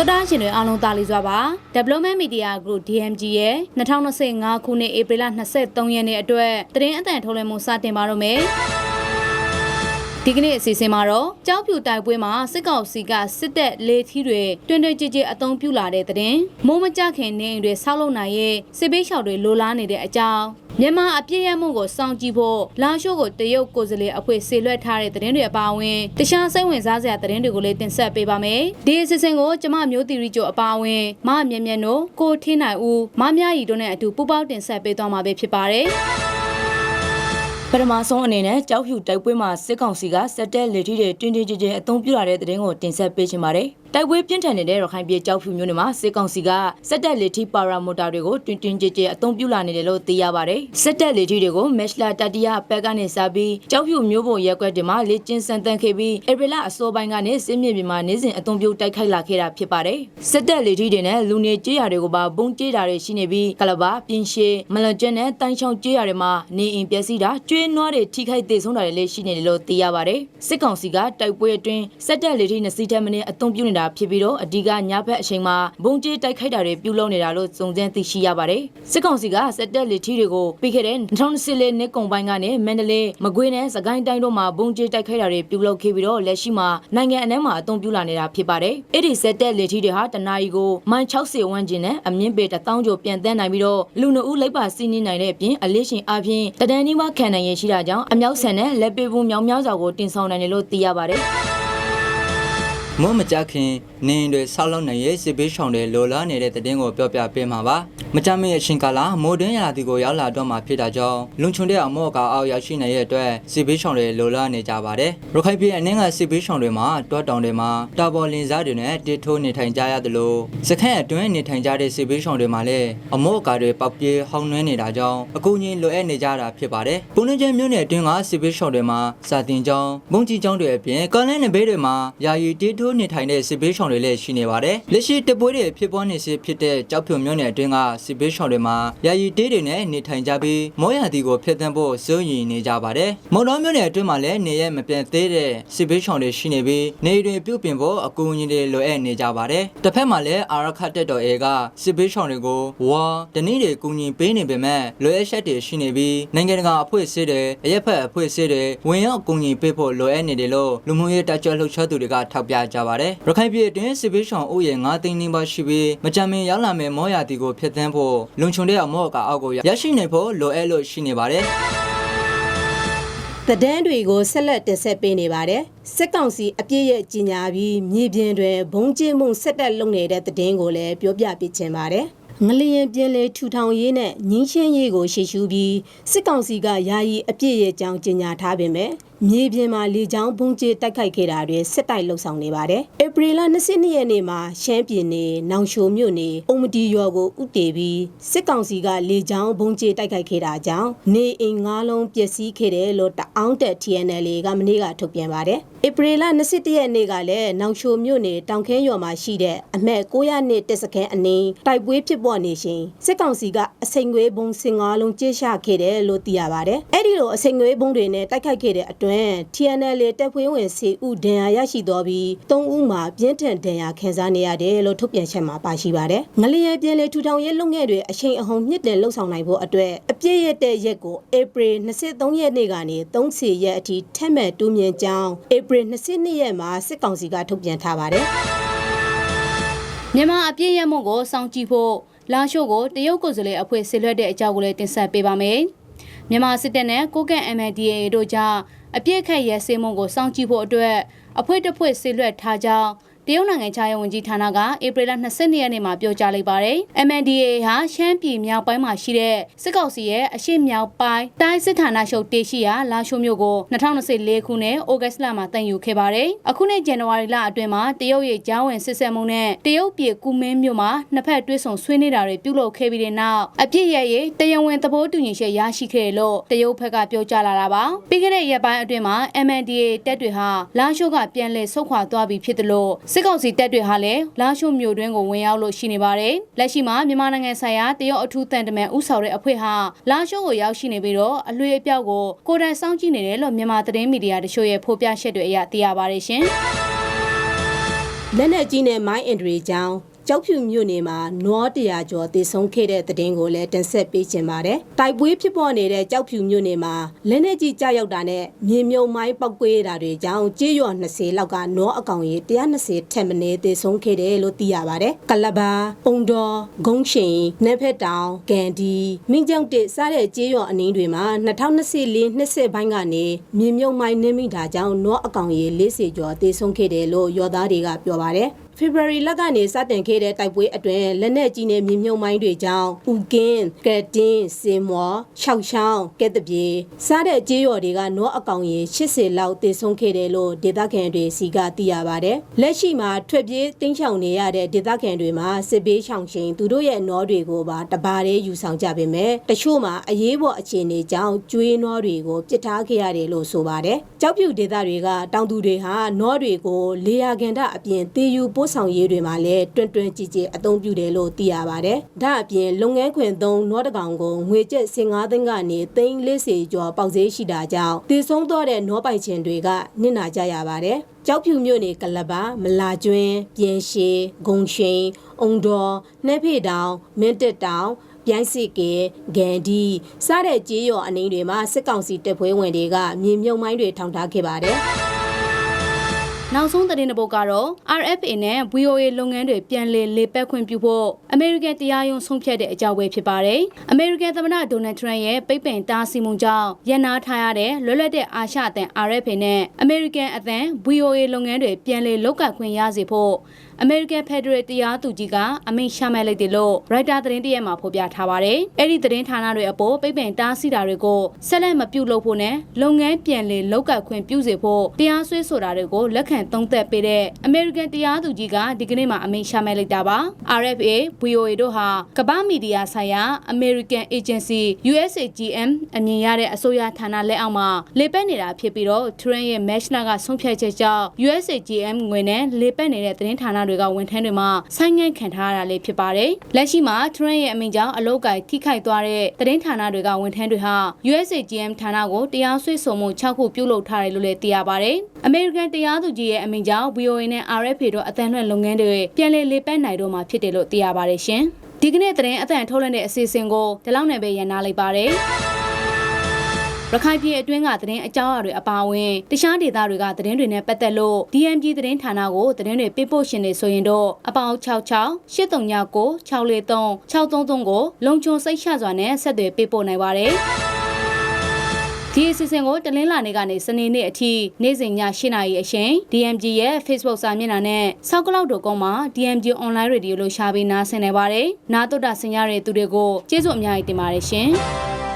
တော်တာရှင်တွေအားလုံးတာလီစွာပါ Development Media Group DMG ရဲ့2025ခုနှစ်ဧပြီလ23ရက်နေ့အတွက်သတင်းအသံထုတ်လွှင့်မှုစတင်ပါတော့မယ် ဒီကနေ့အစီအစဉ်မှာတော့ကြောက်ဖြူတိုက်ပွဲမှာစစ်ကောင်စီကစစ်တပ်လေထီးတွေတွင်တွင်ကြည်ကြည်အုံပြုလာတဲ့တဲ့မိုးမကြခင်နေအိမ်တွေဆောက်လုပ်နိုင်ရဲ့စစ်ပေးလျှောက်တွေလိုလားနေတဲ့အကြောင်းမြန်မာအပြည့်ရမှုကိုစောင့်ကြည့်ဖို့လာရှိုးကိုတရုတ်ကိုယ်စားလှယ်အဖွဲ့ဆေလွှတ်ထားတဲ့သတင်းတွေအပါအဝင်တခြားစိတ်ဝင်စားစရာသတင်းတွေကိုလည်းတင်ဆက်ပေးပါမယ်ဒီအစီအစဉ်ကိုကျမမျိုးတီရီကျိုအပါအဝင်မမြင်မြင်တို့ကိုထင်းနိုင်ဦးမမြရီတို့နဲ့အတူပူးပေါင်းတင်ဆက်ပေးသွားမှာပဲဖြစ်ပါတယ် ပထမဆုံးအနေနဲ့ကြောက်ဖြူတိုက်ပွဲမှာစစ်ကောင်စီကစက်တက်လေထီတွေတင်းတင်းကြပ်ကြပ်အသုံးပြုလာတဲ့တဲ့တင်ကိုတင်ဆက်ပေးချင်ပါတယ်။တိုက်ပွဲပြင်းထန်နေတဲ့ရခိုင်ပြည်ကြောက်ဖြူမြို့နယ်မှာစစ်ကောင်စီကစက်တက်လေထီပါရာမိုတာတွေကိုတင်းတင်းကြပ်ကြပ်အသုံးပြုလာနေတယ်လို့သိရပါတယ်။စက်တက်လေထီတွေကိုမက်ရှလာတတိယဘက်ကနေစပြီးကြောက်ဖြူမြို့ပေါ်ရက်ကွက်တွေမှာလေကျင်းစံတန်းခဲ့ပြီးဧပြီလအစောပိုင်းကနေစစ်မြေပြင်မှာနေစဉ်အသုံးပြုတိုက်ခိုက်လာခဲ့တာဖြစ်ပါတယ်။စက်တက်လေထီတွေနဲ့လူနေကြေးရတွေကိုပါပုံကြေးတာတွေရှိနေပြီးကလဘာပြင်းရှည်မလကျက်နဲ့တိုင်ချောင်ကြေးရတွေမှာနေအိမ်ပျက်စီးတာကျွေးနွားတွေထိခိုက်ဒေဆုံးတာတွေလည်းရှိနေတယ်လို့သိရပါတယ်။စစ်ကောင်စီကတိုက်ပွဲအတွင်းစက်တက်လေထီနှစ်စီးထက်မင်းအသုံးပြုနေတာဖြစ်ပြီးတော့အဓိကညဘက်အချိန်မှာဘုံကျဲတိုက်ခိုက်တာတွေပြုလုပ်နေတာလို့စုံစမ်းသိရှိရပါတယ်။စစ်ကောင်စီကစက်တက်လေထီတွေကိုပြီးခဲ့တဲ့2014နှစ်ကုန်ပိုင်းကနေမန္တလေးမကွေးနဲ့စကိုင်းတိုင်းတို့မှာဘုံကျဲတိုက်ခိုက်တာတွေပြုလုပ်ခဲ့ပြီးတော့လက်ရှိမှာနိုင်ငံအနှံ့မှာအသုံးပြုလာနေတာဖြစ်ပါတယ်။အဲ့ဒီစက်တက်လေထီတွေဟာတနာရီကိုမိုင်60ဝန်းကျင်နဲ့အမြင့်ပေ1000ကျော်ပြန်တန်းနိုင်ပြီးတော့လူနှုတ်လိုက်ပါစီးနှင်းနိုင်တဲ့အပြင်အလေးရှင်အပြင်တဒန်းနီးမခံနိုင်ရရှိတာကြောင့်အမြောက်ဆန်နဲ့လက်ပေဘူးမြောင်မြောက်စွာကိုတင်ဆောင်နိုင်တယ်လို့သိရပါတယ်။ မွမကြခင်နေအိမ်တွေဆောက်လုပ်နိုင်ရေးစစ်ပေးရှောင်တွေလိုလားနေတဲ့တဲ့တင်ကိုပြောပြပေးမှာပါမကြမရဲ့အချိန်ကာလမိုးတွင်းရလာတီကိုရောက်လာတော့မှာဖြစ်တာကြောင့်လုံချုံတဲ့အမော့ကအောက်ရောက်ရှိနေတဲ့အတွက်စစ်ပေးရှောင်တွေလိုလားနေကြပါတယ်ရခိုင်ပြည်အနှင်းကစစ်ပေးရှောင်တွေမှာတောတောင်တွေမှာတာပေါ်လင်စားတွေနဲ့တစ်ထိုးနေထိုင်ကြရတယ်လို့စခန်းအတွင်းနေထိုင်ကြတဲ့စစ်ပေးရှောင်တွေမှာလည်းအမော့ကာတွေပေါက်ပြေးဟောင်းနှွမ်းနေတာကြောင့်အကူအညီလိုအပ်နေကြတာဖြစ်ပါတယ်ပုံနှချင်းမြို့နယ်အတွင်းကစစ်ပေးရှောင်တွေမှာစာတင်ကျောင်းဘုံကြီးကျောင်းတွေအပြင်ကလန်းနယ်ဘေးတွေမှာယာယီတစ်ထိုးနေထိုင်တဲ့စစ်ပေးရှောင်တွေလည်းရှိနေပါတယ်။လက်ရှိတပွဲတွေဖြစ်ပွားနေစေဖြစ်တဲ့ကြောက်ဖြုံမြို့နယ်အတွင်းကစစ်ပေးရှောင်တွေမှာယာယီတေးတွေနဲ့နေထိုင်ကြပြီးမောရတီကိုဖျက်ဆီးဖို့စိုးရိမ်နေကြပါတယ်။မုံတော်မြို့နယ်အတွင်းမှာလည်းနေရက်မပြတ်သေးတဲ့စစ်ပေးရှောင်တွေရှိနေပြီးနေတွေပြုတ်ပြင်ဖို့အကူအညီတွေလိုအပ်နေကြပါတယ်။တစ်ဖက်မှာလည်းအာရခတ်တက်တော်အေကစစ်ပေးရှောင်တွေကိုဝါတနည်းတွေကူညီပေးနေပေမဲ့လိုအပ်ချက်တွေရှိနေပြီးနိုင်ငံတကာအဖွဲ့အစည်းတွေအရက်ဖက်အဖွဲ့အစည်းတွေဝင်ရောက်ကူညီပေးဖို့လိုအပ်နေတယ်လို့လူမှုရေးတပ်ကြွလှုပ်ရှားသူတွေကထောက်ပြကြပါတယ်။ရခိုင်ပြည်အတွင်းစစ်ပေးရှောင်ဥယျာဉ်9သိန်းနီးပါးရှိပြီးမကြမ်းမင်ရောက်လာမဲ့မောရာတီကိုဖျက်ဆီးဖို့လုံခြုံတဲ့အမော့ကအောက်ကိုရရှိနေဖို့လိုအပ်လို့ရှိနေပါတယ်။သတင်းတွေကိုဆက်လက်တင်ဆက်ပေးနေပါတယ်စစ်ကောင်စီအပြည့်ရဲ့ကြီးညာပြီးမြေပြင်တွင်ဘုံကျင်းမှုဆက်တက်လုပ်နေတဲ့သတင်းကိုလည်းပြောပြပေးချင်ပါတယ် ငလျင်ပြင်းလေထူထောင်ရေးနဲ့ငင်းချင်းရေးကိုရှေ့ရှုပြီးစစ်ကောင်စီကယာယီအပြည့်ရဲ့ကြောင်းကြီးညာထားပေမဲ့မြေပြင်မှာလေကြောင်းဘုံကျဲတိုက်ခိုက်ခဲ့တာတွေစစ်တိုက်လှုပ်ဆောင်နေပါတယ်။ဧပြီလ22ရက်နေ့မှာရှမ်းပြည်နယ်နောင်ရှိုမြို့နယ်အုံမတီရွာကိုဥတည်ပြီးစစ်ကောင်စီကလေကြောင်းဘုံကျဲတိုက်ခိုက်ခဲ့တာကြောင့်နေအိမ်၅လုံးပျက်စီးခဲ့တယ်လို့တအောင်းတက် TNL ကမနေ့ကထုတ်ပြန်ပါတယ်။ဧပြီလ22ရက်နေ့ကလည်းနောင်ရှိုမြို့နယ်တောင်ခဲရွာမှာရှိတဲ့အမှတ်900နှစ်တက်စခန်းအနီးတိုက်ပွဲဖြစ်ပွားနေရှင်စစ်ကောင်စီကအစိမ်ငွေဘုံစင်၅လုံးကျဲချခဲ့တယ်လို့သိရပါတယ်။အဲ့ဒီလိုအစိမ်ငွေဘုံတွေနဲ့တိုက်ခိုက်ခဲ့တဲ့အတွင်း TNL တပ်ဖွဲ့ဝင်စီဦးဒဏ်ရာရရှိတော်ပြီး၃ဦးမှာပြင်းထန်ဒဏ်ရာခံစားနေရတယ်လို့ထုတ်ပြန်ချက်မှာပါရှိပါတယ်။ငလျင်ပြည်လေထူထောင်ရေးလုပ်ငန်းတွေအချိန်အဟုန်မြင့်တင်လှုပ်ဆောင်နိုင်ဖို့အတွက်အပြည့်ရတဲ့ရက်ကိုဧပြီ23ရက်နေ့ကနေ30ရက်အထိထက်မှတ်တူးမြင့်ကြောင်းဧပြီ22ရက်မှာစစ်ကောင်စီကထုတ်ပြန်ထားပါတယ်။မြန်မာအပြည့်ရမှုကိုစောင့်ကြည့်ဖို့ လာရှိုးကိုတရုတ်ကိုယ်စားလှယ်အဖွဲ့ဆေလွှတ်တဲ့အကြောင်းကိုလည်းတင်ဆက်ပေးပါမယ်။မြန်မာစစ်တပ်နဲ့ကိုကန့် MNDAA တို့ကြားအပြည့်ခက်ရဲစေမှုကိုစောင့်ကြည့်ဖို့အတွက်အဖွဲ့တစ်ဖွဲ့ဆေလွှတ်ထားကြောင်း တရုတ်နိုင်ငံခြားရေးဝန်ကြီးဌာနကဧပြီလ22ရက်နေ့မှာပြောကြားလိုက်ပါတယ်။ MNDAA ဟာရှမ်းပြည်မြောက်ပိုင်းမှာရှိတဲ့စစ်ကောင်စီရဲ့အရှေ့မြောက်ပိုင်းတိုင်းစစ်ဌာနချုပ်တေရှိရာလာရှိုးမြို့ကို2024ခုနှစ်ဩဂတ်လမှာတည်ယူခဲ့ပါတယ်။အခုနှစ်ဇန်နဝါရီလအတွင်းမှာတရုတ်ရဲ့ဂျောင်းဝင်စစ်ဆက်မှုနဲ့တရုတ်ပြည်ကူမင်းမြို့မှာနှစ်ဖက်တွဲဆုံဆွေးနွေးတာတွေပြုလုပ်ခဲ့ပြီးတဲ့နောက်အပြစ်ရရဲ့တရားဝင်သဘောတူညီချက်ရရှိခဲ့တယ်လို့တရုတ်ဘက်ကပြောကြားလာတာပါ။ပြီးခဲ့တဲ့ရက်ပိုင်းအတွင်းမှာ MNDAA တပ်တွေဟာလာရှိုးကပြန်လည်ဆုတ်ခွာသွားပြီဖြစ်တယ်လို့စစ်ကောင်စီတပ်တွေဟာလည်းလာရှိုးမြို့တွင်းကိုဝင်ရောက်လို့ရှိနေပါတယ်။လက်ရှိမှာမြန်မာနိုင်ငံဆိုင်ရာတရုတ်အထူးတန်တမန်ဥဆောင်တဲ့အဖွဲ့ဟာလာရှိုးကိုရောက်ရှိနေပြီးတော့အလွေအပြောက်ကိုကိုယ်တိုင်စောင့်ကြည့်နေတယ်လို့မြန်မာသတင်းမီဒီယာတချို့ရဲ့ဖော်ပြချက်တွေအရသိရပါတယ်ရှင်။လက်နက်ကြီးနဲ့မိုင်းအင်ဒရီကြောင်း ကြောက်ဖြူမြို့နယ်မှာနွားတရာကျော်တည်ဆုံးခဲ့တဲ့တဲ့တင်ကိုလည်းတင်ဆက်ပေးခြင်းပါတယ်။တိုက်ပွဲဖြစ်ပေါ်နေတဲ့ကြောက်ဖြူမြို့နယ်မှာလက်နက်ကြီးကြားရောက်တာနဲ့မြေမြုံမိုင်းပောက်ကွဲတာတွေကြောင့်ကြေးရွာ20လောက်ကနွားအကောင်ကြီး120ထက်မနည်းတည်ဆုံးခဲ့တယ်လို့သိရပါတယ်။ကလဘာ၊အုံတော်၊ဂုံးရှင်၊နက်ဖက်တောင်၊ကန်ဒီ၊မင်းကြောင့်တစ်စားတဲ့ကြေးရွာအနည်းတွေမှာ2024နှစ်ဆက်ပိုင်းကနေမြေမြုံမိုင်းနင်းမိတာကြောင့်နွားအကောင်ကြီး40ကျော်တည်ဆုံးခဲ့တယ်လို့ရွာသားတွေကပြောပါတယ်။ ဖေဖော်ဝါရီလကနေစတင်ခဲ့တဲ့တိုက်ပွဲအတွင်းလက်နက်ကြီးနဲ့မြေမြုံမိုင်းတွေကြောင့်ပူကင်း၊ကက်တင်၊စေမော်၊ရှောက်ချောင်း၊ကဲတပြေစားတဲ့ကြေးရွာတွေကနွားအကောင်ရေ80လောက်တည်ဆုံးခဲ့တယ်လို့ဒေသခံတွေစီကသိရပါဗျ။လက်ရှိမှာထွက်ပြေးတင်းချောင်နေရတဲ့ဒေသခံတွေမှာစစ်ဘေးရှောင်ရှင်သူတို့ရဲ့နွားတွေကိုပါတပါးတည်းယူဆောင်ကြပေမဲ့တချို့မှာအရေးပေါ်အခြေအနေကြောင့်ကျွေးနွားတွေကိုပစ်ထားခဲ့ရတယ်လို့ဆိုပါတယ်။ကြောက်ပြူဒေသတွေကတောင်သူတွေဟာနွားတွေကိုလေယာကန်ဒအပြင်တေယူပို့ဆောင်ရေးတွေမှာလည်းတွင်တွင်ကြည်ကြည်အသုံးပြုတယ်လို့သိရပါတယ်။ဒါအပြင်လုပ်ငန်းခွင်သုံးနွားတကောင်ကိုငွေကျပ်15သိန်းကနေသိန်း40ကျော်ပေါက်ဈေးရှိတာကြောင့်တည်ဆုံးတော့တဲ့နွားပိုက်ချင်တွေကနစ်နာကြရပါတယ်။ကြောက်ဖြူမြို့နယ်ကလဘာမလာကျွင်းပြင်ရှည်ဂုံရှိန်အုံတော်နှဲဖေတောင်မင်းတက်တောင်ပြိုင်းစစ်ကေဂန်ဒီစားတဲ့ကြေးရော်အနည်းတွေမှာစစ်ကောင်စီတပ်ဖွဲ့ဝင်တွေကမြေမြုံမိုင်းတွေထောင်ထားခဲ့ပါတယ် နောက်ဆုံးသတင်းတစ်ပုဒ်ကတော့ RFA နဲ့ VOA လုပ်ငန်းတွေပြန်လည်လေပတ်ခွင့်ပြုဖို့အမေရိကန်တရားရုံးဆုံးဖြတ်တဲ့အကြောင်းပဲဖြစ်ပါတယ်။အမေရိကန်သမ္မတဒေါ်နယ်ထရန့်ရဲ့ပိတ်ပင်တားဆီးမှုကြောင့်ရန်နာထားရတဲ့လွတ်လပ်တဲ့အာရှအသံ RFA နဲ့အမေရိကန်အသံ VOA လုပ်ငန်းတွေပြန်လည်လုပ်ကပ်ခွင့်ရစေဖို့ အမေရိကန်ဖက်ဒရယ်တရားသူကြီးကအမိန့်ချမှတ်လိုက်တယ်လို့ရိုက်တာသတင်းတရက်မှာဖော်ပြထားပါတယ်။အဲ့ဒီသတင်းဌာနတွေအပေါ်ပိတ်ပင်တားဆီးတာတွေကိုဆက်လက်မပြုလုပ်ဖို့နဲ့လုပ်ငန်းပြန်လည်လုပ်ကပ်ခွင့်ပြုစေဖို့တရားစွဲဆိုတာတွေကိုလက်ခံသုံးသပ်ပေးတဲ့အမေရိကန်တရားသူကြီးကဒီကနေ့မှအမိန့်ချမှတ်လိုက်တာပါ။ RFA, VOA တို့ဟာကမ္ဘာမီဒီယာဆိုင်ရာ American Agency USAGM အမည်ရတဲ့အစိုးရဌာနလက်အောက်မှာလေပတ်နေတာဖြစ်ပြီးတော့ Trump ရဲ့ Match နာကဆုံးဖြတ်ချက်ကြောင့် USAGM ငွေနဲ့လေပတ်နေတဲ့သတင်းဌာနတွေကဝန်ထမ်းတွေမှာဆိုင်းငံ့ခံထားရတာလေးဖြစ်ပါတယ်။လက်ရှိမှာ Trump ရဲ့အမိန့်ကြောင့်အလုပ်ကိုင်ထိခိုက်သွားတဲ့သတင်းဌာနတွေကဝန်ထမ်းတွေဟာ USAGM ဌာနကိုတရားစွဲဆိုမှု6ခုပြုလုပ်ထားတယ်လို့လည်းသိရပါတယ်။ American တရားသူကြီးရဲ့အမိန့်ကြောင့် VOA နဲ့ RFA တို့အသံလွှင့်လုပ်ငန်းတွေပြန်လည်လေပတ်နိုင်တော့မှာဖြစ်တယ်လို့သိရပါတယ်ရှင်။ဒီကနေ့သတင်းအသံထုတ်လွှင့်တဲ့အစီအစဉ်ကိုဒီလောက်နဲ့ပဲရန်နာလိုက်ပါတယ်။ ရခိုင်ပြည်အတွင်းကသတင်းအကြောင်းအရာတွေအပါအဝင်တခြားဒေသတွေကသတင်းတွေနဲ့ပတ်သက်လို့ DMG သတင်းဌာနကိုသတင်းတွေပေးပို့ရှင်နေဆိုရင်တော့အပေါင်း66 839 643 633ကိုလုံခြုံစိတ်ချစွာနဲ့ဆက်သွယ်ပေးပို့နိုင်ပါတယ်။ဒီအစီအစဉ်ကိုတလင်းလာနေကနေစနေနေ့အထိနေ့စဉ်ည8:00နာရီအချိန် DMG ရဲ့ Facebook စာမျက်နှာနဲ့ soundcloud.com မှာ DMG online radio လို့ရှာပြီးနားဆင်နေပါတယ်။နားတော်တာဆင်ရတဲ့သူတွေကိုကျေးဇူးအများကြီးတင်ပါတယ်ရှင်။